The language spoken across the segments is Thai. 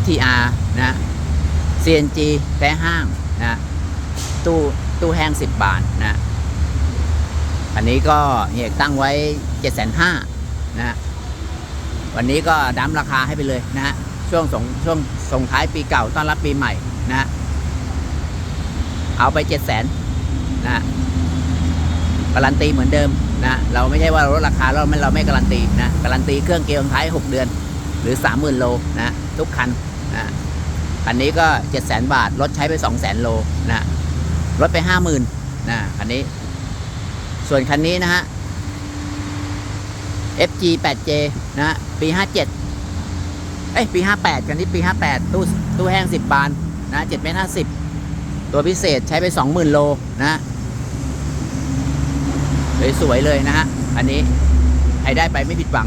FTR นะ CNG แท้ห้างนะตู้ตู้แห้ง 10 บาทนะ อันนี้ก็เฮียตั้งไว้ 7 5 0 0 0นะวันนี้ก็ดั้มราคาให้ไปเลยนะฮะช่วงส่งช่วงส่งท้ายปีเก่าต้อนรับปีใหม่นะเอาไป 7 0 0 0 0 0นะฮะการันตีเหมือนเดิมนะเราไม่ใช่ว่าลดราคาแล้วไม่เราไม่การันตีนะการันตีเครื่องเกียร์ท้าย 6 เดือน รือ 30,000 โลนะทุกคันนะคันนี้ก็ 700,000 บาท รถใช้ไป 200,000 โลนะรถไป 50,000นะคันนี้ ส่วนคันนี้นะฮะ FG 8J นะฮะปี 57 เอ้ยปี 58 กันนี้ปี 58 ตู้ตู้แห้ง 10 บานนะ7เมตร50 ตัวพิเศษใช้ไป 20,000 โลนะสวยๆเลยนะฮะ อันนี้ใครได้ไปไม่ผิดหวัง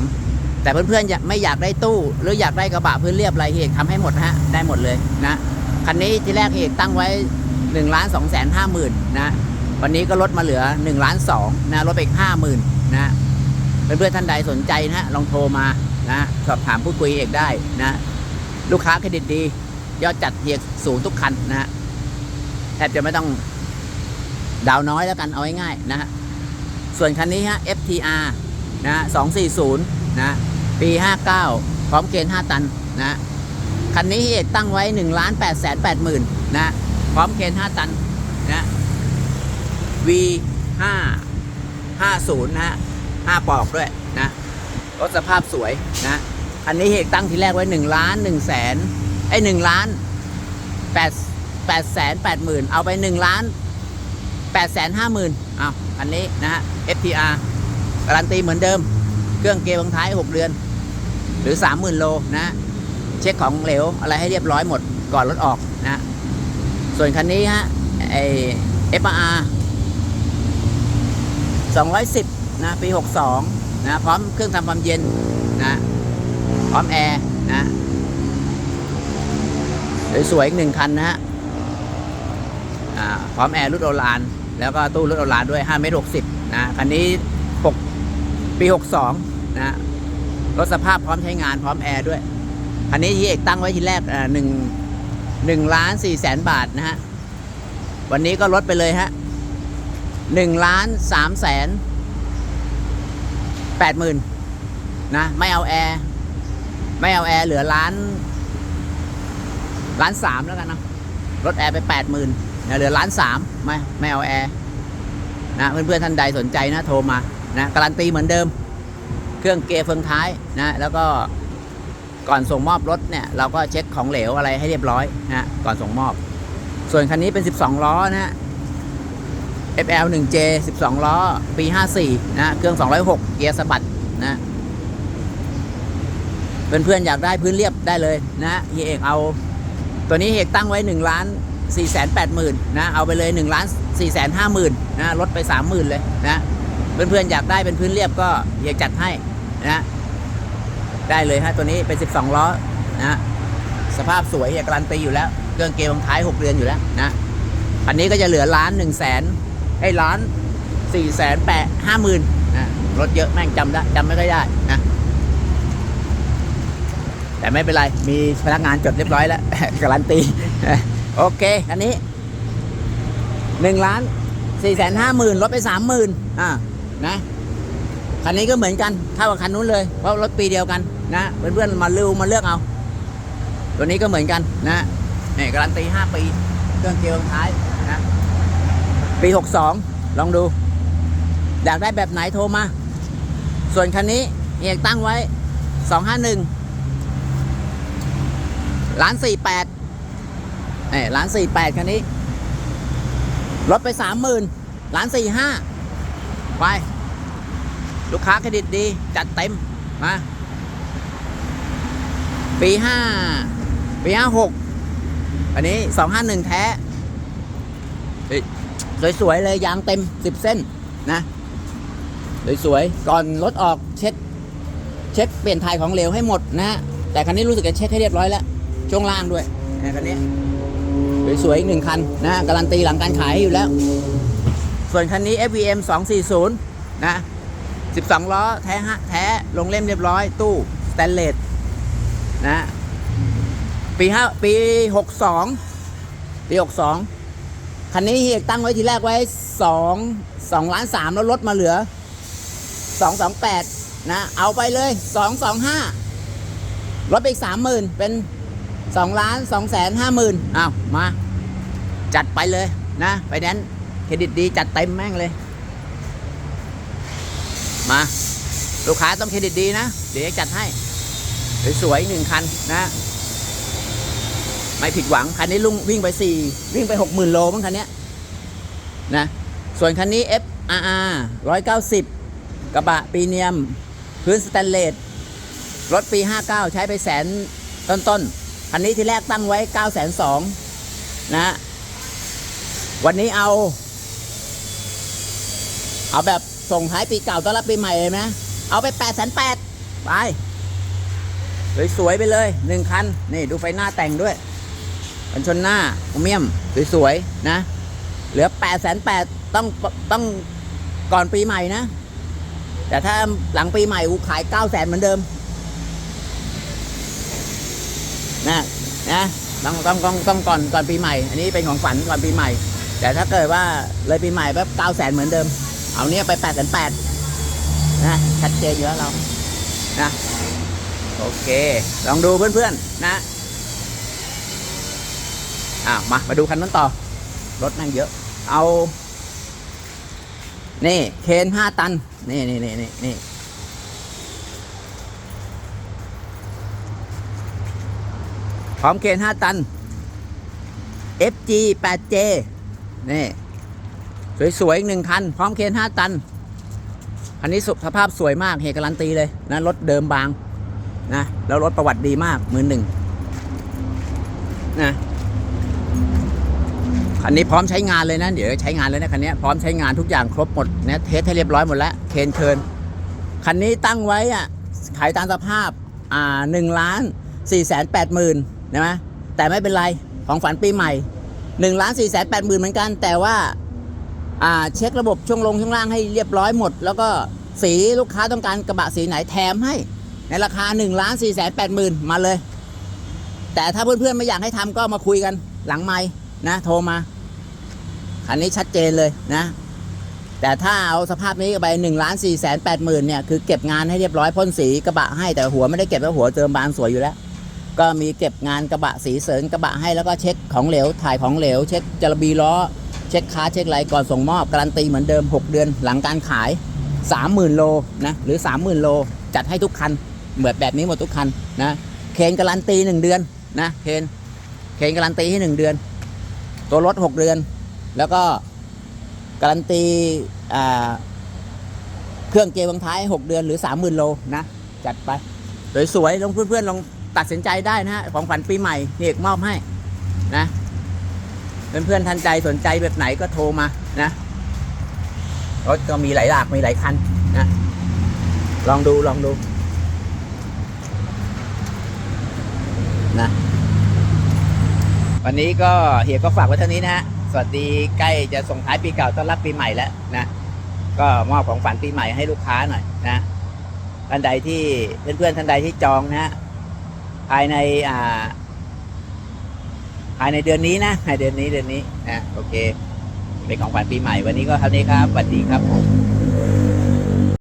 แต่เพื่อนๆไม่อยากได้ตู้ หรืออยากได้กระบะพื้นเรียบอะไรเอกทำให้หมดนะฮะได้หมดเลยนะคันนี้ที่แรกเอกตั้งไว้1ล้าน2แสน5หมื่นนะวันนี้ก็ลดมาเหลือ1ล้าน2นะลดไปอีก5หมื่นนะเพื่อนๆท่านใดสนใจนะลองโทรมานะสอบถามพูดคุยเอกได้นะลูกค้าเครดิตดี ยอดจัดเฮียสูงทุกคันนะฮะแทบจะไม่ต้องดาวน้อยแล้วกันเอาง่ายๆนะฮะส่วนคันนี้ฮะ FTR นะ240 นะ ปี 59 พร้อมเกณฑ์ 5 ตันนะคันนี้เอกตั้งไว้1ล้าน8แสน8หมื่นนะพร้อมเกณฑ์ 5 ตันนะ V 5 50 นะฮะ5ปอกด้วยนะรถสภาพสวยนะอันนี้เหตุตั้งทีแรกไว้1ล้าน1แสนไอ้1ล้าน8 8แสน8หมื่นเอาไป1ล้าน8แสน5หมื่นอ้าวอันนี้นะฮะ FTR การันตีเหมือนเดิม เครื่องเกียร์บางท้าย 6 เดือน หรือ 30,000 โลนะ เช็คของเหลวอะไรให้เรียบร้อยหมดก่อนรถออกนะ ส่วนคันนี้ฮะไอ FR 210 นะ ปี 62 นะ พร้อมเครื่องทำความเย็นนะ พร้อมแอร์นะสวยๆอีกหนึ่งคันนะฮะพร้อมแอร์รุ่นโอลานแล้วก็ตู้รุ่นโอลานด้วย5เมตร60นะคันนี้6ปี 62 นะ รถสภาพพร้อมใช้งานพร้อมแอร์ด้วยคันนี้ที่เอกตั้งไว้ทีแรกหนึ่งหนึ่งล้านสี่แสนบาทนะฮะ วันนี้ก็ลดไปเลยฮะหนึ่งล้านสามแสนแปดหมื่นนะ ไม่เอาแอร์ ไม่เอาแอร์เหลือล้านล้านสามแล้วกันนะลดแอร์ไปแปดหมื่นเหลือล้านสามไม่ไม่เอาแอร์นะเพื่อนๆท่านใดสนใจนะโทรมานะการันตีเหมือนเดิม เครื่องเกียร์เฟืองท้ายนะแล้วก็ก่อนส่งมอบรถเนี่ยเราก็เช็คของเหลวอะไรให้เรียบร้อยนะก่อนส่งมอบ ส่วนคันนี้เป็น 12 ล้อนะ FL 1J 12 ล้อ ปี 54 นะ เครื่อง 206 เกียร์สะบัดนะเพื่อนๆอยากได้พื้นเรียบได้เลยนะเฮียเอกเอา ตัวนี้เฮียเอกตั้งไว้1ล้าน4 8 0 0 0 0นะ เอาไปเลย1ล้าน4 5 0 0 0 0นะลดไป 30,000 เลยนะ เพื่อนๆอยากได้เป็นพื้นเรียบก็เฮียจัดให้นะได้เลยฮะตัวนี้เป็น 12 ล้อนะสภาพสวยเฮียการันตีอยู่แล้วเครื่องเกียร์บางท้าย 6 เดือนอยู่แล้วนะอันนี้ก็จะเหลือล้าน1แสนไอ้ล้าน4แสนแปดห้าหมื่นนะรถเยอะแม่งจำได้จำไม่ค่อยได้นะแต่ไม่เป็นไร มีพนักงานจดเรียบร้อยแล้ว การันตี โอเค อันนี้หนึ่งล้านสี่แสนห้าหมื่นลดไปสามหมื่นอ่า นะคันนี้ก็เหมือนกันเท่ากับคันนู้นเลย เพราะรถปีเดียวกันนะเพื่อนๆมาลืมมาเลือกเอา ตัวนี้ก็เหมือนกันนะนี่การันตีห้าปีเครื่องเกียร์ท้ายนะปี62ลองดู อยากได้แบบไหนโทรมา ส่วนคันนี้เอกตั้งไว้251ล้าน48นี่ล้าน48คันนี้ลดไป30,000ล้าน45ไป ลูกค้าเครดิตดี จัดเต็ม มา ปี5ปี56อันนี้251แท้เฮ้สวยๆเลยยางเต็ม10เส้นนะสวยๆก่อนรถออกเช็คเช็คเปลี่ยนถ่ายของเหลวให้หมดนะแต่คันนี้รู้สึกจะเช็คให้เรียบร้อยแล้วช่วงล่างด้วยนะคันนี้สวยๆอีกหนึ่งคันนะการันตีหลังการขายอยู่แล้ว ส่วนคันนี้ FVM 240 นะ 12 ล้อ แท้ฮะแท้ลงเล่มเรียบร้อย ตู้สแตนเลสนะ ปีห้าปีหกสองปีหกสองคันนี้เฮียตั้งไว้ทีแรกไว้สองสองล้านสามแล้วลดมาเหลือสองสองแปดนะ เอาไปเลยสองสองห้าลดไปอีกสามหมื่นเป็นสองล้านสองแสนห้าหมื่นอ้าว มา จัดไปเลยนะ ไปแนนเครดิตดีจัดเต็มแม่งเลย มา ลูกค้าต้องเครดิตดีนะ เดี๋ยวจัดให้ สวยๆหนึ่งคันนะ ไม่ผิดหวัง คันนี้ลุงวิ่งไปสี่วิ่งไปหกหมื่นโลมั้งคันนี้นะ ส่วนคันนี้ FRR 190 กระบะปีเนียม พื้นสแตนเลสรถปี 59 ใช้ไปแสนต้นๆคันนี้ที่แรกตั้งไว้ 9 2 0 0 0นะ วันนี้เอา เอาแบบ ส่งท้ายปีเก่าต้อนรับปีใหม่เลยไหมเอาไป8 8 0 0 0ไปสวยๆไปเลยหนึ่งคัน นี่ดูไฟหน้าแต่งด้วยกันชนหน้าโอเมียมสวยๆนะ เหลือ8 8 0 0 0ต้องต้องก่อนปีใหม่นะ แต่ถ้าหลังปีใหม่กูขาย9 0 0 0 0เหมือนเดิมนะนะต้องต้องต้องต้องก่อนก่อนปีใหม่ อันนี้เป็นของฝันก่อนปีใหม่ แต่ถ้าเกิดว่าเลยปีใหม่แบบ9 0 0 0 0เหมือนเดิม เอาเนี้ยไป8 8 0 0 0นะชัดเจนอยู่แล้วเรานะโอเค ลองดูเพื่อนๆนะอ่ามามาดูคันนั้นต่อ รถนั่งเยอะ เอา นี่เคนห้าตัน นี่นี่นี่นี่นี่พร้อมเคนห้าตัน FG 8J นี่ สวยๆอีกหนึ่งคัน พร้อมเคนห้าตัน คันนี้สุขภาพสวยมาก เฮการันตีเลยนะรถเดิมบางนะ แล้วรถประวัติดีมากมือหนึ่งนะคันนี้พร้อมใช้งานเลยนะ เดี๋ยวใช้งานเลยนะคันนี้พร้อมใช้งานทุกอย่างครบหมดนะเทสให้เรียบร้อยหมดแล้วเคนเชิญคันนี้ตั้งไว้อะขายตามสภาพอ่าหนึ่งล้านสี่แสนแปดหมื่นนะแต่ไม่เป็นไรของฝันปีใหม่หนึ่งล้านสี่แสนแปดหมื่นเหมือนกัน แต่ว่า อ่าเช็คระบบช่วงลงช่วงล่างให้เรียบร้อยหมด แล้วก็สีลูกค้าต้องการกระบะสีไหนแถมให้ ในราคา1นึ่งล้านสี่แสนแปดหมื่นมาเลย แต่ถ้าเพื่อนๆไม่อยากให้ทำก็มาคุยกันหลังไม้นะ โทรมาคันนี้ชัดเจนเลยนะ แต่ถ้าเอาสภาพนี้ไปหนึ่งล้านสี่แสนแปดหมื่นเนี่ยคือเก็บงานให้เรียบร้อยพ่นสีกระบะให้แต่หัวไม่ได้เก็บแล้วหัวเติมบานสวยอยู่แล้วก็มีเก็บงานกระบะสีเสริญกระบะให้แล้วก็เช็คของเหลวถ่ายของเหลว เช็คจระบีล้อ เช็คค้าเช็คไรก่อนส่งมอบ การันตีเหมือนเดิม 6 เดือนหลังการขาย 30,000 โลนะหรือ 30,000 โล จัดให้ทุกคันเหมือนแบบนี้หมดทุกคันนะเคนการันตี 1 เดือนนะเคนเคนการันตีให้ 1 เดือน ตัวรถ 6 เดือน แล้วก็การันตีเครื่องเกียร์บางท้าย 6 เดือนหรือ 30,000 โลนะจัดไปสวยๆลองเพื่อนๆลองตัดสินใจได้นะฮะของขวัญปีใหม่เอกมอบให้นะ เพื่อนๆทันใจสนใจแบบไหนก็โทรมานะรถก็มีหลายหลากมีหลายคันนะ ลองดูลองดูนะวันนี้ก็เฮียก็ฝากไว้เท่านี้นะฮะสวัสดีใกล้จะส่งท้ายปีเก่าต้อนรับปีใหม่แล้วนะก็มอบของฝันปีใหม่ให้ลูกค้าหน่อยนะท่านใดที่เพื่อนๆท่านใดที่จองนะฮะภายในอ่า ภายในเดือนนี้นะภายในเดือนนี้เดือนนี้นะโอเค เป็นของขวัญปีใหม่วันนี้ก็เท่านี้ครับสวัสดีครับผม